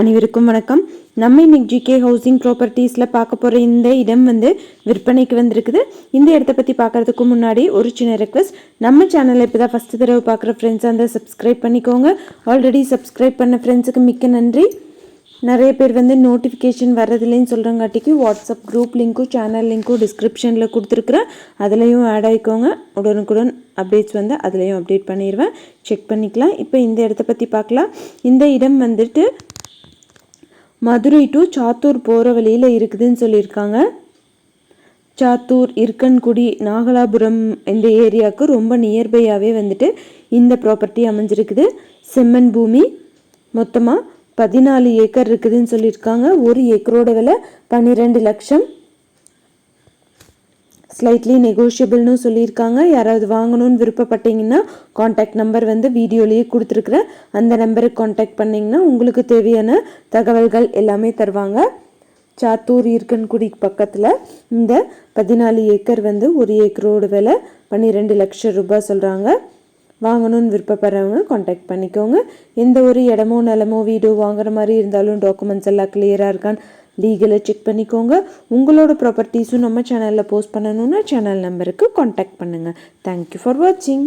அனைவருக்கும் வணக்கம். நம்ம இன்னைக்கு ஜிகே ஹவுசிங் ப்ராப்பர்ட்டிஸில் பார்க்க போகிற இந்த இடம் வந்து விற்பனைக்கு வந்திருக்குது. இந்த இடத்த பற்றி பார்க்கறதுக்கு முன்னாடி ஒரு சின்ன ரெக்வஸ்ட் நம்ம சேனலை இப்போ தான் ஃபஸ்ட்டு தடவை பார்க்குற ஃப்ரெண்ட்ஸ் அந்த சப்ஸ்கிரைப் பண்ணிக்கோங்க. ஆல்ரெடி சப்ஸ்கிரைப் பண்ண ஃப்ரெண்ட்ஸுக்கு மிக்க நன்றி. நிறைய பேர் வந்து நோட்டிஃபிகேஷன் வர்றதுலேன்னு சொல்கிறங்காட்டிக்கு வாட்ஸ்அப் குரூப் லிங்க்கும் சேனல் லிங்க்கும் டிஸ்கிரிப்ஷனில் கொடுத்துருக்குறேன். அதுலேயும் ஆட் ஆகிக்கோங்க உடனுக்குடன் அப்டேட்ஸ் வந்து அதுலேயும் அப்டேட் பண்ணிடுவேன். செக் பண்ணிக்கலாம். இப்போ இந்த இடத்த பற்றி பார்க்கலாம். இந்த இடம் வந்துட்டு மதுரை டு சாத்தூர் போகிற வழியில் இருக்குதுன்னு சொல்லியிருக்காங்க. சாத்தூர் இருக்கன்குடி நாகலாபுரம் இந்த ஏரியாவுக்கு ரொம்ப நியர்பையாகவே வந்துட்டு இந்த ப்ராப்பர்ட்டி அமைஞ்சிருக்குது. செம்மன் பூமி மொத்தமாக பதினாலு ஏக்கர் இருக்குதுன்னு சொல்லியிருக்காங்க. ஒரு ஏக்கரோட விலை பன்னிரெண்டு லட்சம். ஸ்லைட்லி நெகோஷியபிள்னு சொல்லியிருக்காங்க. யாராவது வாங்கணும்னு விருப்பப்பட்டீங்கன்னா காண்டாக்ட் நம்பர் வந்து வீடியோலேயே கொடுத்துருக்குறேன். அந்த நம்பருக்கு காண்டாக்ட் பண்ணிங்கன்னா உங்களுக்கு தேவையான தகவல்கள் எல்லாமே தருவாங்க. சாத்தூர் இருக்கன்குடி பக்கத்தில் இந்த பதினாலு ஏக்கர் வந்து ஒரு ஏக்கரோட விலை பன்னிரெண்டு லட்சம் ரூபாய் சொல்கிறாங்க வாங்கணும்னு விருப்பப்படுறவங்க காண்டாக்ட் பண்ணிக்கோங்க. எந்த ஒரு இடமோ நிலமோ வீடோ வாங்குற மாதிரி இருந்தாலும் டாக்குமெண்ட்ஸ் எல்லாம் கிளியராக இருக்கான்னு லீகலை செக் பண்ணிக்கோங்க. உங்களோட ப்ராப்பர்ட்டிஸும் நம்ம சேனலில் போஸ்ட் பண்ணணுன்னா சேனல் நம்பருக்கு காண்டாக்ட் பண்ணுங்கள் தேங்க்யூ ஃபார் வாட்சிங்